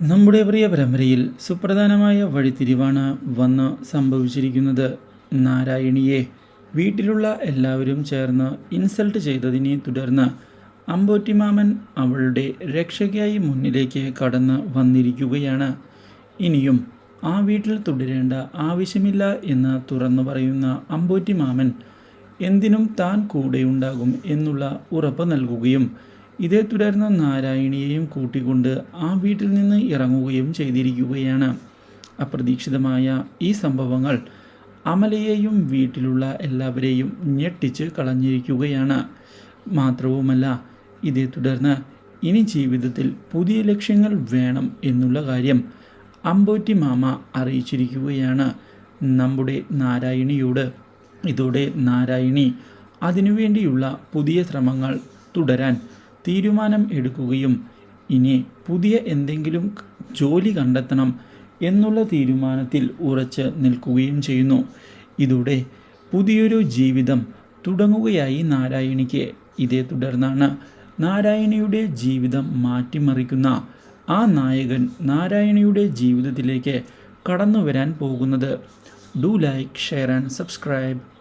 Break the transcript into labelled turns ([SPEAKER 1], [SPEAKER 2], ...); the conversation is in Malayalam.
[SPEAKER 1] നമ്മുടെ പ്രിയ പരമ്പരയിൽ സുപ്രധാനമായ വഴിത്തിരിവാണ് വന്ന് സംഭവിച്ചിരിക്കുന്നത്. നാരായണിയെ വീട്ടിലുള്ള എല്ലാവരും ചേർന്ന് ഇൻസൾട്ട് ചെയ്തതിനെ തുടർന്ന് അമ്പോറ്റിമാമൻ അവളുടെ രക്ഷയ്ക്കായി മുന്നിലേക്ക് കടന്ന് വന്നിരിക്കുകയാണ്. ഇനിയും ആ വീട്ടിൽ തുടരേണ്ട ആവശ്യമില്ല എന്ന് തുറന്നു പറയുന്ന അമ്പോറ്റിമാമൻ എന്തിനും താൻ കൂടെയുണ്ടാകും എന്നുള്ള ഉറപ്പ് നൽകുകയും ഇതേ തുടർന്ന് നാരായണിയെയും കൂട്ടിക്കൊണ്ട് ആ വീട്ടിൽ നിന്ന് ഇറങ്ങുകയും ചെയ്തിരിക്കുകയാണ്. അപ്രതീക്ഷിതമായ ഈ സംഭവങ്ങൾ അമലയെയും വീട്ടിലുള്ള എല്ലാവരെയും ഞെട്ടിച്ച് കളഞ്ഞിരിക്കുകയാണ്. മാത്രവുമല്ല ഇതേ തുടർന്ന് ഇനി ജീവിതത്തിൽ പുതിയ ലക്ഷ്യങ്ങൾ വേണം എന്നുള്ള കാര്യം അമ്പോറ്റി മാമ അറിയിച്ചിരിക്കുകയാണ് നമ്മുടെ നാരായണിയോട്. ഇതോടെ നാരായണി അതിനുവേണ്ടിയുള്ള പുതിയ ശ്രമങ്ങൾ തുടരാൻ തീരുമാനം എടുക്കുകയും ഇനി പുതിയ എന്തെങ്കിലും ജോലി കണ്ടെത്തണം എന്നുള്ള തീരുമാനത്തിൽ ഉറച്ച് നിൽക്കുകയും ചെയ്യുന്നു. ഇതോടെ പുതിയൊരു ജീവിതം തുടങ്ങുകയായി നാരായണിക്ക്. ഇതേ തുടർന്നാണ് നാരായണിയുടെ ജീവിതം മാറ്റിമറിക്കുന്ന ആ നായകൻ നാരായണിയുടെ ജീവിതത്തിലേക്ക് കടന്നു വരാൻ പോകുന്നത്. Do like share and subscribe.